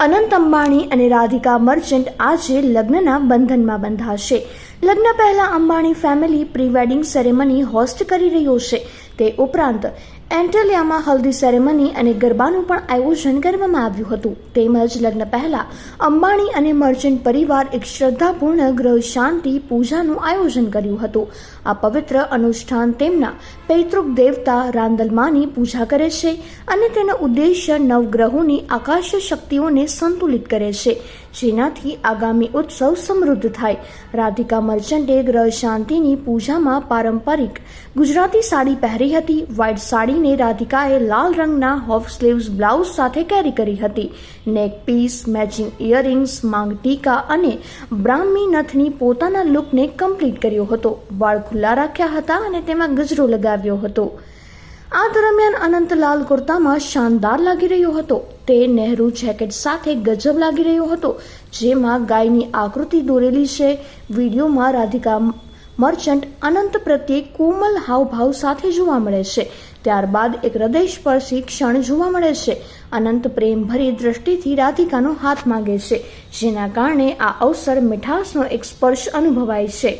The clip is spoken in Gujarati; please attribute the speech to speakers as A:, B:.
A: અનંત અંબાણી અને રાધિકા મર્ચન્ટ આજે લગ્નના બંધનમાં બંધાશે. લગ્ન પહેલા Ambani family pre wedding ceremony host કરી રહ્યો છે. તે ઉપરાંત એન્ટેલિયામાં હલ્દી સેરેમની અને ગરબાનું પણ આયોજન કરવામાં આવ્યું હતું. તેમજ લગ્ન પહેલા અંબાણી અને મર્ચન્ટ પરિવાર એક શ્રદ્ધાપૂર્ણ ગ્રહ શાંતિ પૂજાનું આયોજન કર્યું હતું. આ પવિત્ર અનુષ્ઠાન તેમના પૈતૃક દેવતા રાંદલમાની પૂજા કરે છે અને તેનો ઉદ્દેશ્ય નવગ્રહોની આકાશ શક્તિઓને સંતુલિત કરે છે, જેનાથી આગામી ઉત્સવ સમૃદ્ધ થાય. રાધિકા મર્ચન્ટે ગ્રહ શાંતિની પૂજામાં પારંપરિક ગુજરાતી સાડી પહેરી હતી. વ્હાઇટ સાડીને રાધિકાએ લાલ રંગના હોફ સ્લીવ્સ બ્લાઉઝ સાથે કેરી કરી હતી. નેક પીસ મેચિંગ ઇયરિંગ્સ માંગ ટીકા અને બ્રાહ્મી નથની પોતાના લુકને કમ્પ્લીટ કર્યો હતો. વાળ ખુલ્લા રાખ્યા હતા અને તેમાં ગજરો લગાવ્યો હતો. આ દરમિયાન અનંતલાલ કુર્તામાં શાનદાર લાગી રહ્યો હતો. તે નહેરુ જેકેટ સાથે ગજબ લાગી રહ્યો હતો, જેમાં ગાયની આકૃતિ દોરેલી છે. વિડીયોમાં રાધિકા મર્ચન્ટ અનંત પ્રત્યે કોમલ હાવભાવ સાથે જોવા મળે છે. ત્યારબાદ એક હૃદયસ્પર્શી ક્ષણ જોવા મળે છે. અનંત પ્રેમભરી દ્રષ્ટિથી રાધિકાનો હાથ માંગે છે, જેના કારણે આ અવસર મીઠાશનો એક સ્પર્શ અનુભવાય છે.